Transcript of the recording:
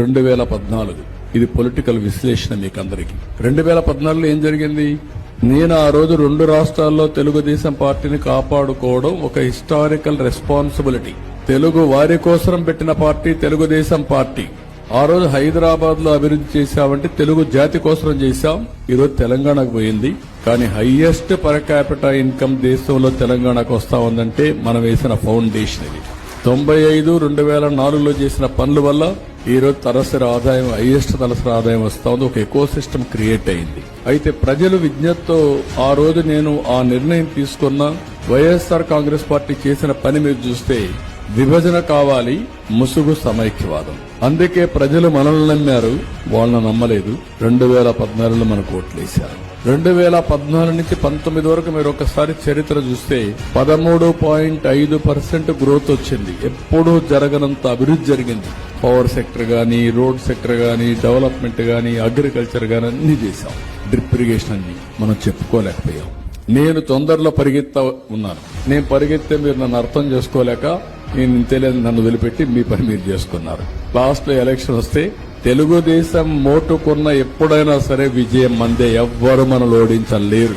రెండు వేల పద్నాలుగు. ఇది పొలిటికల్ విశ్లేషణ మీకు అందరికీ రెండు వేల పద్నాలుగులో ఏం జరిగింది? నేను ఆ రోజు రెండు రాష్ట్రాల్లో తెలుగుదేశం పార్టీని కాపాడుకోవడం ఒక హిస్టారికల్ రెస్పాన్సిబిలిటీ. తెలుగు వారి కోసం పెట్టిన పార్టీ తెలుగుదేశం పార్టీ. ఆ రోజు హైదరాబాద్లో అభివృద్ధి చేశామంటే తెలుగు జాతి కోసం చేశాం. ఈరోజు తెలంగాణకు పోయింది. కానీ హైయెస్ట్ పర్ క్యాపిటల్ ఇన్కమ్ దేశంలో తెలంగాణకు వస్తా ఉందంటే మనం వేసిన ఫౌండేషన్ ఇది. తొంభై ఐదు రెండు వేల నాలుగులో చేసిన పనుల వల్ల ఈ రోజు తలసరి ఆదాయం హైయెస్ట్ తలసరి ఆదాయం వస్తా ఉంది. ఒక ఎకో సిస్టమ్ క్రియేట్ అయింది. అయితే ప్రజలు విజ్ఞతతో ఆ రోజు నేను ఆ నిర్ణయం తీసుకున్న. వైఎస్ఆర్ కాంగ్రెస్ పార్టీ చేసిన పని మీరు చూస్తే విభజన కావాలి ముసుగు సమైక్యవాదం. అందుకే ప్రజలు మనల్ని నమ్మారు. వాళ్ళని నమ్మలేదు. రెండు వేల పద్నాలుగులో మనకు ఓట్లేశారు. రెండు వేల పద్నాలుగు నుంచి పంతొమ్మిది వరకు మీరు ఒకసారి చరిత్ర చూస్తే పదమూడు పాయింట్ ఐదు పర్సెంట్ గ్రోత్ వచ్చింది. ఎప్పుడూ జరగనంత అభివృద్ధి జరిగింది. పవర్ సెక్టర్ కానీ రోడ్ సెక్టర్ కానీ డెవలప్మెంట్ కానీ అగ్రికల్చర్ కానీ అన్ని చేశాం. డ్రిప్ ఇరిగేషన్ అన్ని మనం చెప్పుకోలేకపోయాం. నేను తొందరలో పరిగెత్తా ఉన్నాను. నేను పరిగెత్తే మీరు నన్ను అర్థం చేసుకోలేక నేను ఇంతేలేదు నన్ను వదిలిపెట్టి మీ పని మీరు చేసుకున్నారు. లాస్ట్లో ఎలక్షన్ వస్తే తెలుగుదేశం మోటుకున్న ఎప్పుడైనా సరే విజయం మందే ఎవ్వరు మనల్ని ఓడించలేరు.